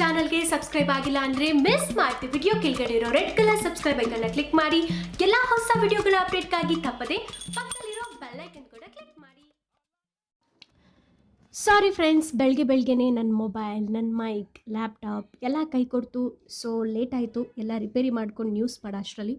ಚಾನಲ್ಗೆ ಸಬ್ಸ್ಕ್ರೈಬ್ ಆಗಿಲ್ಲ ಅಂದ್ರೆ ಮಿಸ್ ಮಾಡ್ತೀವಿ ವಿಡಿಯೋ ಕೆಳಗಡೆ ಇರೋ ರೆಡ್ ಕಲರ್ ಸಬ್ಸ್ಕ್ರೈಬ್ ಐಕನ್ನ ಕ್ಲಿಕ್ ಮಾಡಿ. ಎಲ್ಲಾ ಹೊಸ ವಿಡಿಯೋಗಳ ಅಪ್ಡೇಟ್ಗಾಗಿ ತಪ್ಪದೆ ಪಕ್ಕದಲ್ಲಿರೋ ಬೆಲ್ ಐಕನ್ ಕೂಡ ಕ್ಲಿಕ್ ಮಾಡಿ. ಸಾರಿ ಫ್ರೆಂಡ್ಸ್ ಬೆಳಗ್ಗೆ ಬೆಳಗ್ಗೆನೇ ನನ್ನ ಮೊಬೈಲ್ ನನ್ನ ಮೈಕ್ ಲ್ಯಾಪ್ಟಾಪ್ ಎಲ್ಲ ಕೈ ಕೊಡ್ತು. ಸೊ ಲೇಟ್ ಆಯಿತು. ಎಲ್ಲ ರಿಪೇರಿ ಮಾಡ್ಕೊಂಡು ನ್ಯೂಸ್ ಮಾಡೋ ಅಷ್ಟರಲ್ಲಿ.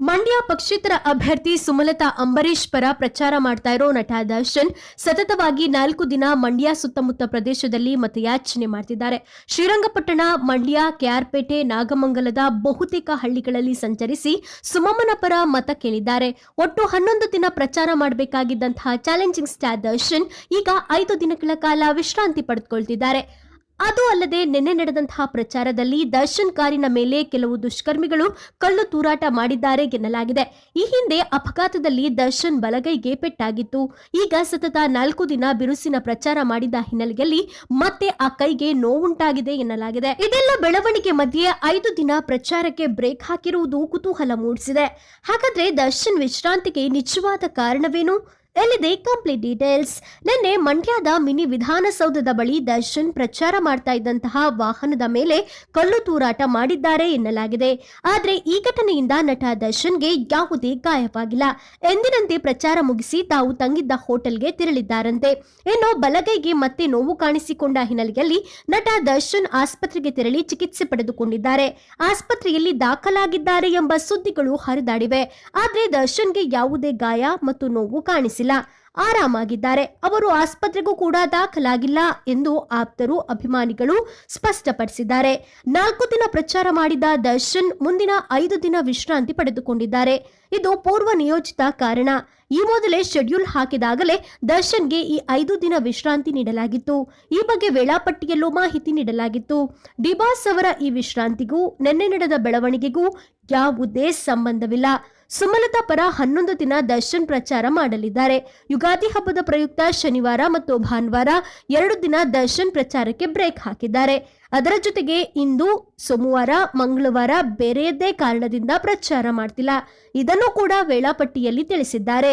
ಮಂಡ್ಯ ಪಕ್ಷೇತರ ಅಭ್ಯರ್ಥಿ ಸುಮಲತಾ ಅಂಬರೀಶ್ ಪರ ಪ್ರಚಾರ ಮಾಡ್ತಾ ಇರೋ ನಟ ದರ್ಶನ್ ಸತತವಾಗಿ ನಾಲ್ಕು ದಿನ ಮಂಡ್ಯ ಸುತ್ತಮುತ್ತ ಪ್ರದೇಶದಲ್ಲಿ ಮತಯಾಚನೆ ಮಾಡ್ತಿದ್ದಾರೆ. ಶ್ರೀರಂಗಪಟ್ಟಣ, ಮಂಡ್ಯ, ಕೆಆರ್ಪೇಟೆ, ನಾಗಮಂಗಲದ ಬಹುತೇಕ ಹಳ್ಳಿಗಳಲ್ಲಿ ಸಂಚರಿಸಿ ಸುಮಮ್ಮನ ಪರ ಮತ ಕೇಳಿದ್ದಾರೆ. ಒಟ್ಟು ಹನ್ನೊಂದು ದಿನ ಪ್ರಚಾರ ಮಾಡಬೇಕಾಗಿದ್ದಂತಹ ಚಾಲೆಂಜಿಂಗ್ ಸ್ಟಾರ್ ದರ್ಶನ್ ಈಗ ಐದು ದಿನಗಳ ಕಾಲ ವಿಶ್ರಾಂತಿ ಪಡೆದುಕೊಳ್ತಿದ್ದಾರೆ. ಅದು ಅಲ್ಲದೆ ನಿನ್ನೆ ನಡೆದಂತಹ ಪ್ರಚಾರದಲ್ಲಿ ದರ್ಶನ್ ಕಾರಿನ ಮೇಲೆ ಕೆಲವು ದುಷ್ಕರ್ಮಿಗಳು ಕಲ್ಲು ತೂರಾಟ ಮಾಡಿದ್ದಾರೆ ಎನ್ನಲಾಗಿದೆ. ಈ ಹಿಂದೆ ಅಪಘಾತದಲ್ಲಿ ದರ್ಶನ್ ಬಲಗೈಗೆ ಪೆಟ್ಟಾಗಿತ್ತು. ಈಗ ಸತತ ನಾಲ್ಕು ದಿನ ಬಿರುಸಿನ ಪ್ರಚಾರ ಮಾಡಿದ ಹಿನ್ನೆಲೆಯಲ್ಲಿ ಮತ್ತೆ ಆ ಕೈಗೆ ನೋವುಂಟಾಗಿದೆ ಎನ್ನಲಾಗಿದೆ. ಇದೆಲ್ಲ ಬೆಳವಣಿಗೆ ಮಧ್ಯೆ ಐದು ದಿನ ಪ್ರಚಾರಕ್ಕೆ ಬ್ರೇಕ್ ಹಾಕಿರುವುದು ಕುತೂಹಲ ಮೂಡಿಸಿದೆ. ಹಾಗಾದ್ರೆ ದರ್ಶನ್ ವಿಶ್ರಾಂತಿಗೆ ನಿಜವಾದ ಕಾರಣವೇನು? ಎಲ್ಲಿದೆ ಕಂಪ್ಲೀಟ್ ಡೀಟೇಲ್ಸ್ ನಿನ್ನೆ ಮಂಡ್ಯದ ಮಿನಿ ವಿಧಾನಸೌಧದ ಬಳಿ ದರ್ಶನ್ ಪ್ರಚಾರ ಮಾಡ್ತಾ ಇದ್ದಂತಹ ವಾಹನದ ಮೇಲೆ ಕಲ್ಲು ತೂರಾಟ ಮಾಡಿದ್ದಾರೆ ಎನ್ನಲಾಗಿದೆ. ಆದ್ರೆ ಈ ಘಟನೆಯಿಂದ ನಟ ದರ್ಶನ್ಗೆ ಯಾವುದೇ ಗಾಯವಾಗಿಲ್ಲ. ಎಂದಿನಂತೆ ಪ್ರಚಾರ ಮುಗಿಸಿ ತಾವು ತಂಗಿದ್ದ ಹೋಟೆಲ್ಗೆ ತೆರಳಿದ್ದಾರಂತೆ. ಇನ್ನು ಬಲಗೈಗೆ ಮತ್ತೆ ನೋವು ಕಾಣಿಸಿಕೊಂಡ ಹಿನ್ನೆಲೆಯಲ್ಲಿ ನಟ ದರ್ಶನ್ ಆಸ್ಪತ್ರೆಗೆ ತೆರಳಿ ಚಿಕಿತ್ಸೆ ಪಡೆದುಕೊಂಡಿದ್ದಾರೆ. ಆಸ್ಪತ್ರೆಯಲ್ಲಿ ದಾಖಲಾಗಿದ್ದಾರೆ ಎಂಬ ಸುದ್ದಿಗಳು ಹರಿದಾಡಿವೆ. ಆದ್ರೆ ದರ್ಶನ್ಗೆ ಯಾವುದೇ ಗಾಯ ಮತ್ತು ನೋವು ಕಾಣಿಸಿಲ್ಲ. ಆರಾಮಾಗಿದ್ದಾರೆ. ಅವರು ಆಸ್ಪತ್ರೆಗೂ ಕೂಡ ದಾಖಲಾಗಿಲ್ಲ ಎಂದು ಆಪ್ತರು, ಅಭಿಮಾನಿಗಳು ಸ್ಪಷ್ಟಪಡಿಸಿದ್ದಾರೆ. ನಾಲ್ಕು ದಿನ ಪ್ರಚಾರ ಮಾಡಿದ ದರ್ಶನ್ ಮುಂದಿನ ಐದು ದಿನ ವಿಶ್ರಾಂತಿ ಪಡೆದುಕೊಂಡಿದ್ದಾರೆ. ಇದು ಪೂರ್ವ ನಿಯೋಜಿತ ಕಾರಣ. ಈ ಮೊದಲೇ ಶೆಡ್ಯೂಲ್ ಹಾಕಿದಾಗಲೇ ದರ್ಶನ್ಗೆ ಈ ಐದು ದಿನ ವಿಶ್ರಾಂತಿ ನೀಡಲಾಗಿತ್ತು. ಈ ಬಗ್ಗೆ ವೇಳಾಪಟ್ಟಿಯಲ್ಲೂ ಮಾಹಿತಿ ನೀಡಲಾಗಿತ್ತು. ಡಿಬಾಸ್ ಅವರ ಈ ವಿಶ್ರಾಂತಿಗೂ, ನಿನ್ನೆ ನಡೆದ ಬೆಳವಣಿಗೆಗೂ ಯಾವುದೇ ಸಂಬಂಧವಿಲ್ಲ. ಸುಮಲತಾ ಪರ ಹನ್ನೊಂದು ದಿನ ದರ್ಶನ್ ಪ್ರಚಾರ ಮಾಡಲಿದ್ದಾರೆ. ಯುಗಾದಿ ಹಬ್ಬದ ಪ್ರಯುಕ್ತ ಶನಿವಾರ ಮತ್ತು ಭಾನುವಾರ ಎರಡು ದಿನ ದರ್ಶನ್ ಪ್ರಚಾರಕ್ಕೆ ಬ್ರೇಕ್ ಹಾಕಿದ್ದಾರೆ. ಅದರ ಜೊತೆಗೆ ಇಂದು ಸೋಮವಾರ, ಮಂಗಳವಾರ ಬೇರೆಯದೇ ಕಾರಣದಿಂದ ಪ್ರಚಾರ ಮಾಡ್ತಿಲ್ಲ. ಇದನ್ನು ಕೂಡ ವೇಳಾಪಟ್ಟಿಯಲ್ಲಿ ತಿಳಿಸಿದ್ದಾರೆ.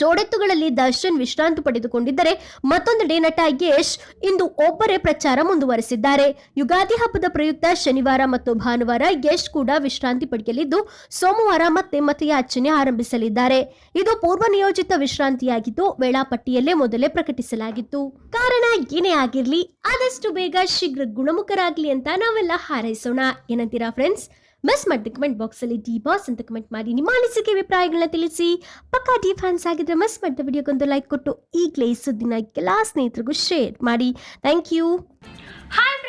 ಜೋಡೆತ್ತುಗಳಲ್ಲಿ ದರ್ಶನ್ ವಿಶ್ರಾಂತಿ ಪಡೆದುಕೊಂಡಿದ್ದರೆ ಮತ್ತೊಂದೆಡೆ ನಟ ಯಶ್ ಇಂದು ಒಬ್ಬರೇ ಪ್ರಚಾರ ಮುಂದುವರೆಸಿದ್ದಾರೆ. ಯುಗಾದಿ ಹಬ್ಬದ ಪ್ರಯುಕ್ತ ಶನಿವಾರ ಮತ್ತು ಭಾನುವಾರ ಯಶ್ ಕೂಡ ವಿಶ್ರಾಂತಿ ಪಡೆಯಲಿದ್ದು, ಸೋಮವಾರ ಮತ್ತೆ ಮತಯಾಚನೆ ಆರಂಭಿಸಲಿದ್ದಾರೆ. ಇದು ಪೂರ್ವ ನಿಯೋಜಿತ ವಿಶ್ರಾಂತಿಯಾಗಿದ್ದು, ವೇಳಾಪಟ್ಟಿಯಲ್ಲೇ ಮೊದಲೇ ಪ್ರಕಟಿಸಲಾಗಿತ್ತು. ಕಾರಣ ಏನೇ ಆಗಿರಲಿ, ಆದಷ್ಟು ಬೇಗ ಶೀಘ್ರ ಗುಣಮುಖರಾಗ್ಲಿ ಅಂತ ನಾವೆಲ್ಲ ಹಾರೈಸೋಣ. ಏನಂತೀರಾ ಫ್ರೆಂಡ್ಸ್ ಮಿಸ್ ಮಾಡಿದ ಕಮೆಂಟ್ ಬಾಕ್ಸಲ್ಲಿ ಡಿ ಬಾಸ್ ಅಂತ ಕಮೆಂಟ್ ಮಾಡಿ ನಿಮ್ಮ ಅನಿಸಿಕೆ, ಅಭಿಪ್ರಾಯಗಳನ್ನ ತಿಳಿಸಿ. ಪಕ್ಕಾ ಡಿ ಫ್ಯಾನ್ಸ್ ಆಗಿದ್ರೆ ಮಿಸ್ ಮಾಡಿದ ವಿಡಿಯೋಗೊಂದು ಲೈಕ್ ಕೊಟ್ಟು ಈಗಲೇ ಸುದ್ದಿನ ಎಲ್ಲ ಸ್ನೇಹಿತರಿಗೂ ಶೇರ್ ಮಾಡಿ. Thank you hi